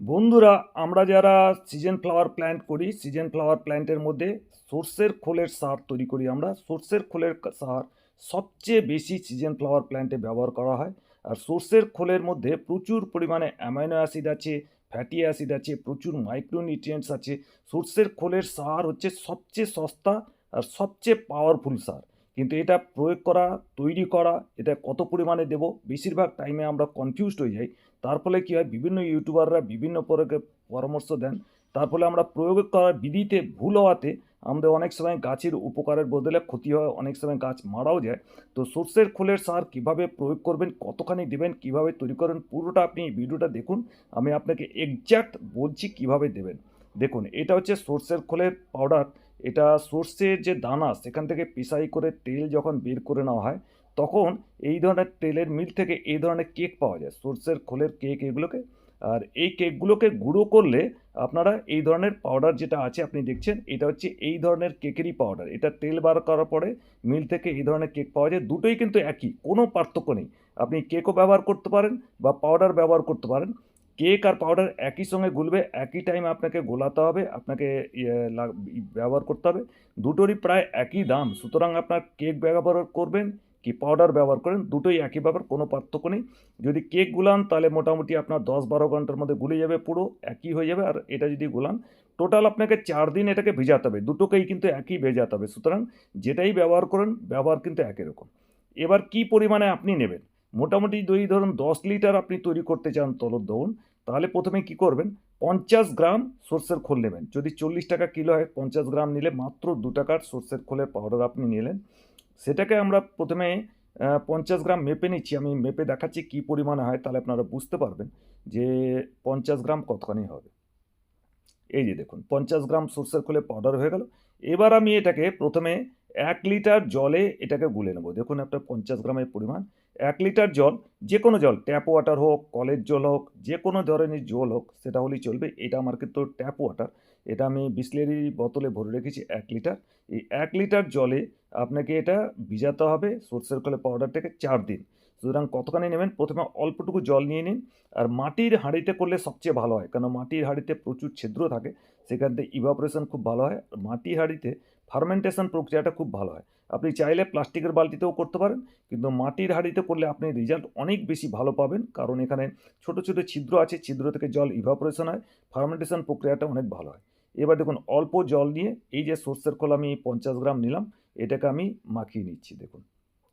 বন্ধুরা, আমরা যারা সিজন ফ্লাওয়ার প্ল্যান্ট করি সিজন ফ্লাওয়ার প্ল্যান্টের মধ্যে সর্ষের খোলের সার তৈরি করি আমরা। সর্ষের খোলের সার সবচেয়ে বেশি সিজন ফ্লাওয়ার প্ল্যান্টে ব্যবহার করা হয়। আর সর্ষের খোলের মধ্যে প্রচুর পরিমাণে অ্যামাইনো অ্যাসিড আছে ফ্যাটি অ্যাসিড আছে, প্রচুর মাইক্রোনিউট্রিয়েন্টস আছে। সর্ষের খোলের সার হচ্ছে সবচেয়ে সস্তা আর সবচেয়ে পাওয়ারফুল সার। কিন্তু এটা প্রয়োগ করা, তৈরি করা, এটা কত পরিমাণে দেব, বেশিরভাগ টাইমে আমরা কনফিউজড হয়ে যাই। তার ফলে কী হয়, বিভিন্ন ইউটিউবাররা বিভিন্ন পরামর্শ দেন। তার ফলে আমরা প্রয়োগ করার বিধিতে ভুল হওয়াতে আমাদের অনেক সময় গাছের উপকারের বদলে ক্ষতি হয়, অনেক সময় গাছ মারাও যায়। তো সর্ষের খোলের সার কীভাবে প্রয়োগ করবেন, কতখানি দেবেন, কীভাবে তৈরি করবেন পুরোটা আপনি এই ভিডিওটা দেখুন। আমি আপনাকে এক্স্যাক্ট বলছি কীভাবে দেবেন। দেখুন, এটা হচ্ছে সর্ষের খোলের পাউডার এটা সর্ষের যে দানা, সেখান থেকে পিসাই করে তেল যখন বের করে নেওয়া হয়, তখন এই ধরনের তেলের মিল থেকে এই ধরনের কেক পাওয়া যায়, সর্ষের খোলের কেক এগুলোকে। আর এই কেকগুলোকে গুঁড়ো করলে আপনারা এই ধরনের পাউডার যেটা আছে আপনি দেখছেন, এটা হচ্ছে এই ধরনের কেকেরই পাউডার এটা তেল বার করার পরে মিল থেকে এই ধরনের কেক পাওয়া যায়, দুটোই কিন্তু একই, কোনো পার্থক্য নেই। আপনি কেকও ব্যবহার করতে পারেন বা পাউডার ব্যবহার করতে পারেন। কেক আর পাউডার একই সঙ্গে গুলবে, একই টাইম আপনাকে গোলাতে হবে, আপনাকে ইয়ে ব্যবহার করতে হবে। দুটোরই প্রায় একই দাম। সুতরাং আপনার কেক ব্যবহার করবেন কি পাউডার ব্যবহার করেন, দুটোই একই ব্যাপার, কোনো পার্থক্য নেই। যদি কেক গুলান, তাহলে মোটামুটি আপনার দশ বারো ঘণ্টার মধ্যে গুলে যাবে, পুরো একই হয়ে যাবে। আর এটা যদি গুলান টোটাল আপনাকে চার দিন এটাকে ভেজাতে হবে। দুটোকেই কিন্তু একই ভেজাতে হবে। সুতরাং যেটাই ব্যবহার করেন, ব্যবহার কিন্তু একই রকম। এবার কি পরিমাণে আপনি নেবেন? মোটামুটি যদি ধরুন দশ লিটার আপনি তৈরি করতে চান তলব দৌন তাহলে প্রথমে কি করবেন? পঞ্চাশ গ্রাম সর্ষের খোল নেবেন। যদি চল্লিশ টাকা কিলো হয়, পঞ্চাশ গ্রাম নিলে মাত্র দু টাকার সর্ষের খোলের পাউডার আপনি নিলেন। সেটাকে আমরা প্রথমে পঞ্চাশ গ্রাম মেপে নিচ্ছি। আমি মেপে দেখাচ্ছি কী পরিমাণে হয়, তাহলে আপনারা বুঝতে পারবেন যে পঞ্চাশ গ্রাম কতখানি হবে। এই যে দেখুন, পঞ্চাশ গ্রাম সর্ষের খোলে পাউডার হয়ে গেল। এবার আমি এটাকে প্রথমে এক লিটার জলে এটাকে গুলে নেব। দেখুন একটা পঞ্চাশ গ্রামের পরিমাণ। এক লিটার জল যে কোনো জল ট্যাপ ওয়াটার হোক, কলের জল হোক যে কোনো ধরনের জল হোক, সেটা হলেই চলবে। এটা আমার কিন্তু ট্যাপ ওয়াটার এটা আমি বিসলেরি বোতলে ভরে রেখেছি এক লিটার। এই এক লিটার জলে আপনাকে এটা ভিজাতে হবে সর্ষের খোলে পাউডারটাকে চার দিন। সুতরাং কতখানি নেবেন? প্রথমে অল্পটুকু জল নিয়ে নিন আর মাটির হাঁড়িতে করলে সবচেয়ে ভালো হয়। কারণ মাটির হাঁড়িতে প্রচুর ছিদ্র থাকে, সেখান থেকে ইভাপোরেশন খুব ভালো হয়। মাটির হাঁড়িতে ফার্মেন্টেশন প্রক্রিয়াটা খুব ভালো হয়। আপনি চাইলে প্লাস্টিকের বালতিতেও করতে পারেন, কিন্তু মাটির হাঁড়িতে করলে আপনি রেজাল্ট অনেক বেশি ভালো পাবেন, কারণ এখানে ছোট ছোট ছিদ্র আছে, ছিদ্র থেকে জল ইভাপোরেশন হয়, ফার্মেন্টেশন প্রক্রিয়াটা অনেক ভালো হয়। এবার দেখুন, অল্প জল নিয়ে এই যে সর্ষের খোল আমি পঞ্চাশ গ্রাম নিলাম, এটাকে আমি মাখিয়ে নিচ্ছি, দেখুন।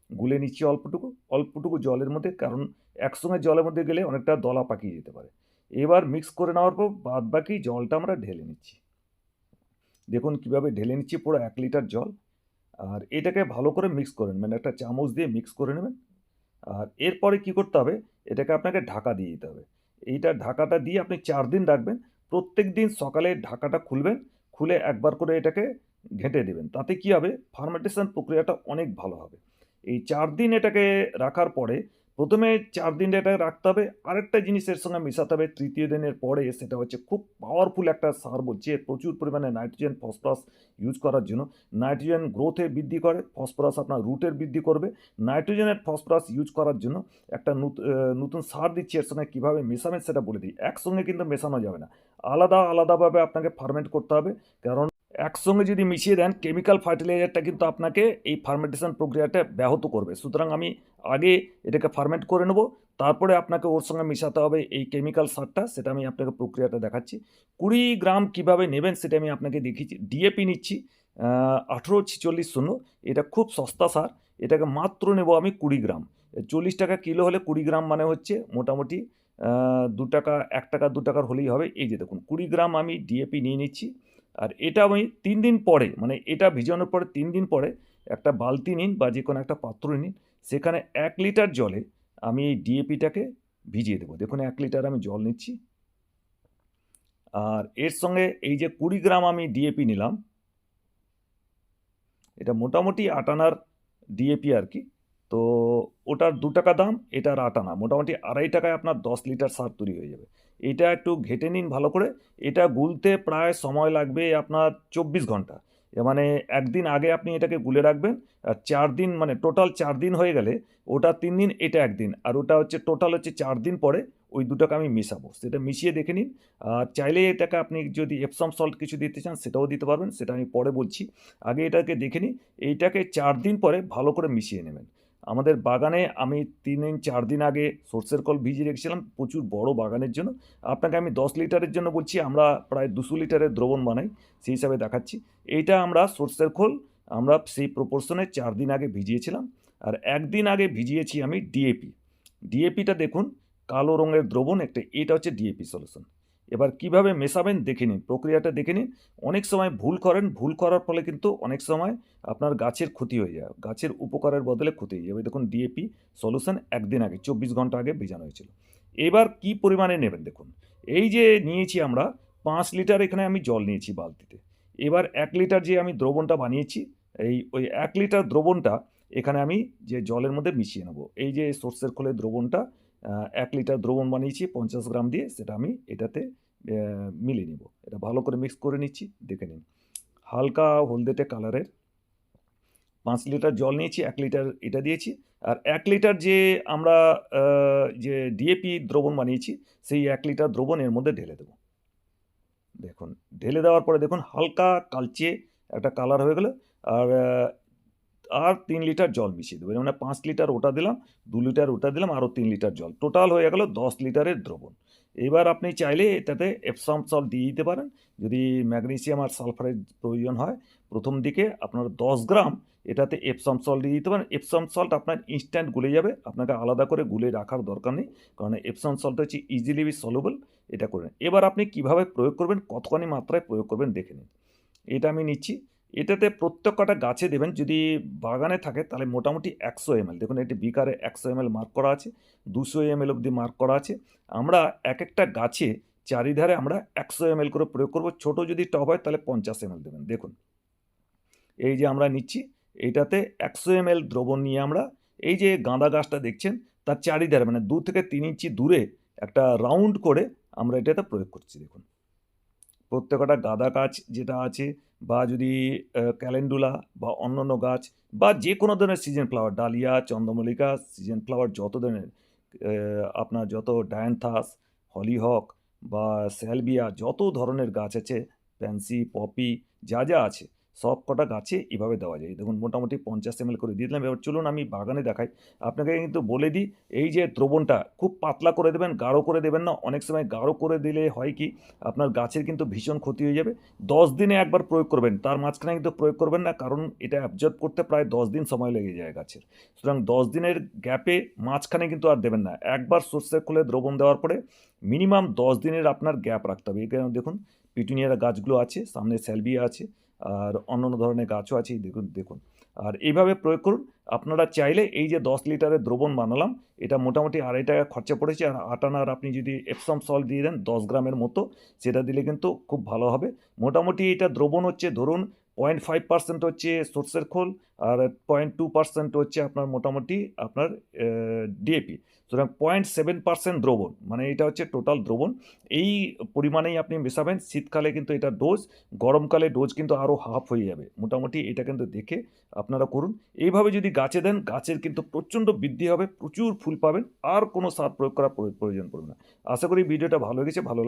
গুলে নিচ্ছি অল্পটুকু অল্পটুকু জলের মধ্যে, কারণ একসঙ্গে জলের মধ্যে গেলে অনেকটা দলা পাকিয়ে যেতে পারে। এবার মিক্স করে নেওয়ার পর বাদ বাকি জলটা আমরা ঢেলে নিচ্ছি। দেখুন কীভাবে ঢেলে নিচ্ছি পুরো এক লিটার জল। আর এটাকে ভালো করে মিক্স করেন মানে একটা চামচ দিয়ে মিক্স করে নেবেন। আর এরপরে কি করতে হবে, এটাকে আপনাকে ঢাকা দিয়ে দিতে হবে। এইটা ঢাকাটা দিয়ে আপনি চার দিন রাখবেন, প্রত্যেক দিন সকালে ঢাকাটা খুলবেন, খুলে একবার করে এটাকে ঘেঁটে দেবেন। তাতে কি হবে ফার্মেন্টেশন প্রক্রিয়াটা অনেক ভালো হবে। এই চার দিন এটাকে রাখার পরে প্রথমে চার দিন এটা রাখতে হবে। আরেকটা জিনিসের সঙ্গে মেশাতে হবে, তৃতীয় দিনের পরে সেটা হচ্ছে খুব পাওয়ারফুল একটা সার বলছে প্রচুর পরিমাণে নাইট্রোজেন ফসফরাস ইউজ করার জন্য। নাইট্রোজেন গ্রোথে বৃদ্ধি করে ফসফরাস আপনার রুটের বৃদ্ধি করবে। নাইট্রোজেনের ফসফরাস ইউজ করার জন্য একটা নত- নতুন সার দিচ্ছি এর সঙ্গে কীভাবে মেশাবেন সেটা বলে দিই। একসঙ্গে কিন্তু মেশানো যাবে না। আলাদা আলাদাভাবে আপনাকে ফার্মেন্ট করতে হবে। কারণ একসঙ্গে যদি মিশিয়ে দেন কেমিক্যাল ফার্টিলাইজারটা কিন্তু আপনাকে এই ফার্মেন্টেশন প্রক্রিয়াটা ব্যাহত করবে। সুতরাং আমি আগে এটাকে ফার্মেন্ট করে নেব, তারপরে আপনাকে ওর সঙ্গে মেশাতে হবে এই কেমিক্যাল সারটা, সেটা আমি আপনাকে প্রক্রিয়াটা দেখাচ্ছি। কুড়ি গ্রাম কীভাবে নেবেন সেটা আমি আপনাকে দেখিয়েছি ডিএপি নিচ্ছি আঠেরো ছিচল্লিশ শূন্য, এটা খুব সস্তা সার, এটাকে মাত্র নেব আমি কুড়ি গ্রাম। চল্লিশ টাকা কিলো হলে কুড়ি গ্রাম মানে হচ্ছে মোটামুটি দু টাকা, এক টাকা, দু টাকার হলেই হবে। এই যে দেখুন, কুড়ি গ্রাম আমি ডিএপি নিয়ে নিচ্ছি। আর এটা আমি তিন দিন পরে মানে এটা ভিজানোর পরে তিন দিন পরে একটা বালতি নিন বা যে কোনো একটা পাত্র নিন, সেখানে এক লিটার জলে আমি এই ডিএপিটাকে ভিজিয়ে দেবো। দেখুন, এক লিটার আমি জল নিচ্ছি। আর এর সঙ্গে এই যে কুড়ি গ্রাম আমি ডিএপি নিলাম, এটা মোটামুটি আটানার ডিএপি আর কি। তো ওটার দু টাকা দাম, এটার আটানা মোটামুটি আড়াই টাকায় আপনার দশ লিটার সার তৈরি হয়ে যাবে। এটা একটু ঘেটে নিন ভালো করে। এটা গুলতে প্রায় সময় লাগবে আপনার চব্বিশ ঘণ্টা। মানে একদিন আগে আপনি এটাকে গুলে রাখবেন, আর চার দিন মানে টোটাল চার দিন হয়ে গেলে ওটা তিন দিন, এটা একদিন। আর ওটা হচ্ছে টোটাল হচ্ছে চার দিন পরে ওই দুটোকে আমি মেশাবো। সেটা মিশিয়ে দেখে নিন। আর চাইলে এটাকে আপনি যদি এপসম সল্ট কিছু দিতে চান, সেটাও দিতে পারবেন। সেটা আমি পরে বলছি। আগে এটাকে দেখে নিন। এইটাকে চার দিন পরে ভালো করে মিশিয়ে নেবেন। আমাদের বাগানে আমি তিন দিন, চার দিন আগে সর্ষের কল ভিজিয়ে রেখেছিলাম প্রচুর বড় বাগানের জন্য। আপনাকে আমি দশ লিটারের জন্য বলছি, আমরা প্রায় দুশো লিটারের দ্রবণ বানাই, সেই হিসাবে দেখাচ্ছি। এইটা আমরা সর্ষের খোল, আমরা সেই প্রপোর্শনে চার দিন আগে ভিজিয়েছিলাম। আর একদিন আগে ভিজিয়েছি আমি ডিএপি। ডিএপিটা দেখুন, কালো রঙের দ্রবণ, একটা, এটা হচ্ছে ডিএপি সলিউশন। এবার কীভাবে মেশাবেন দেখে নিন, প্রক্রিয়াটা দেখে নিন। অনেক সময় ভুল করেন, ভুল করার ফলে কিন্তু অনেক সময় আপনার গাছের ক্ষতি হয়ে যায়। গাছের উপকারের বদলে ক্ষতি হয়ে যাবে। দেখুন ডিএপি সলিউশন একদিন আগে, চব্বিশ ঘণ্টা আগে ভেজানো হয়েছিল। এবার কি পরিমাণে নেবেন দেখুন। এই যে নিয়েছি আমরা, পাঁচ লিটার এখানে আমি জল নিয়েছি বালতিতে। এবার এক লিটার যে আমি দ্রবণটা বানিয়েছি, এই ওই এক লিটার দ্রবণটা এখানে আমি যে জলের মধ্যে মিশিয়ে নেব। এই যে সর্ষের খোলের দ্রবণটা এক লিটার দ্রবণ বানিয়েছি, পঞ্চাশ গ্রাম দিয়ে, সেটা আমি এটাতে মিলিয়ে নিব। এটা ভালো করে মিক্স করে নিচ্ছি, দেখে নিন। হালকা হলদেটে কালারের পাঁচ লিটার জল নিয়েছি, এক লিটার এটা দিয়েছি। আর এক লিটার যে আমরা যে ডিএপি দ্রবণ বানিয়েছি, সেই এক লিটার দ্রবণ এর মধ্যে ঢেলে দেবো। দেখুন, ঢেলে দেওয়ার পরে দেখুন, হালকা কালচে একটা কালার হয়ে গেলো। আর আর তিন লিটার জল মিশিয়ে দেবো। মানে পাঁচ লিটার ওটা দিলাম, দু লিটার ওটা দিলাম আরও তিন লিটার জল। টোটাল হয়ে গেল দশ লিটারের দ্রবণ। এবার আপনি চাইলে এটাতে এপসাম সল্ট দিয়ে দিতে পারেন। যদি ম্যাগনেসিয়াম আর সালফারের প্রয়োজন হয়, প্রথম দিকে আপনার দশ গ্রাম এটাতে এপসাম সল্ট দিয়ে দিতে পারেন। এপসাম সল্ট আপনার ইনস্ট্যান্ট গুলে যাবে, আপনাকে আলাদা করে গুলে রাখার দরকার নেই, কারণ এপসাম সল্ট হচ্ছে ইজিলি বি সলুবল এটা করে এবার আপনি কীভাবে প্রয়োগ করবেন, কতখানি মাত্রায় প্রয়োগ করবেন, দেখে নিন। এটা আমি নিচ্ছি। এটাতে প্রত্যেক কটা গাছে দেবেন, যদি বাগানে থাকে তাহলে মোটামুটি একশো এমএল। দেখুন, এটি বিকারে একশো এমএল মার্ক করা আছে, দুশো এমএল অবধি মার্ক করা আছে। আমরা এক একটা গাছে চারিধারে আমরা একশো এমএল করে প্রয়োগ করব। ছোট যদি টব হয় তাহলে পঞ্চাশ এমএল দেবেন। দেখুন, এই যে আমরা নিচ্ছি এইটাতে একশো এমএল দ্রবণ নিয়ে আমরা, এই যে গাঁদা গাছটা দেখছেন, তার চারিধারে মানে দু থেকে তিন ইঞ্চি দূরে একটা রাউন্ড করে আমরা এটাতে প্রয়োগ করছি। দেখুন, প্রত্যেকটা গাঁদা গাছ যেটা আছে বা যদি ক্যালেন্ডুলা বা অন্যান্য গাছ বা যে কোনো ধরনের সিজন ফ্লাওয়ার ডালিয়া, চন্দ্রমল্লিকা সিজন ফ্লাওয়ার যত ধরনের আপনার যত ডায়ান্থাস, হলিহক বা স্যালবিয়া যত ধরনের গাছ আছে প্যান্সি পপি, যা যা আছে সব কটা গাছে এভাবে দেওয়া যায়। দেখুন, মোটামুটি পঞ্চাশ এমএল করে দিয়ে দিলাম। এবার চলুন আমি বাগানে দেখাই। আপনাকে কিন্তু বলে দিই, এই যে দ্রবণটা খুব পাতলা করে দেবেন, গাঢ় করে দেবেন না। অনেক সময় গাঢ় করে দিলে হয় কি, আপনার গাছের কিন্তু ভীষণ ক্ষতি হয়ে যাবে। দশ দিনে একবার প্রয়োগ করবেন, তার মাঝখানে কিন্তু প্রয়োগ করবেন না, কারণ এটা অ্যাবজর্ব করতে প্রায় দশ দিন সময় লেগে যায় গাছের। সুতরাং দশ দিনের গ্যাপে মাঝখানে কিন্তু আর দেবেন না। একবার সর্ষের খোলে দ্রবণ দেওয়ার পরে মিনিমাম দশ দিনের আপনার গ্যাপ রাখতে হবে। এখানে দেখুন পিটুনিয়ার গাছগুলো আছে, সামনে স্যালবিয়া আছে। আর অন্য অন্য ধরনের গাছও আছে দেখুন দেখুন। আর এইভাবে প্রয়োগ করুন। আপনারা চাইলে এই যে দশ লিটারের দ্রবণ বানালাম, এটা মোটামুটি আড়াই টাকা খরচা পড়েছে। আর আটানার আপনি যদি এপসম সল্ট দিয়ে দেন, দশ গ্রামের মতো, সেটা দিলে কিন্তু খুব ভালো হবে। মোটামুটি এটা দ্রবণ হচ্ছে, ধরুন পয়েন্ট ফাইভ পার্সেন্ট হচ্ছে সর্ষের খোল আর পয়েন্ট টু পার্সেন্ট হচ্ছে আপনার মোটামুটি আপনার ডিএপি সুতরাং পয়েন্ট সেভেন পার্সেন্ট দ্রবণ মানে এটা হচ্ছে টোটাল দ্রবণ। এই পরিমাণেই আপনি মেশাবেন, শীতকালে কিন্তু এটা ডোজ গরমকালে ডোজ কিন্তু আরও হাফ হয়ে যাবে। মোটামুটি এটা কিন্তু দেখে আপনারা করুন। এইভাবে যদি গাছে দেন, গাছের কিন্তু প্রচণ্ড বৃদ্ধি হবে, প্রচুর ফুল পাবেন, আর কোনো সার প্রয়োগ করার প্রয়োজন পড়বে না। আশা করি ভিডিওটা ভালো লেগেছে, ভালো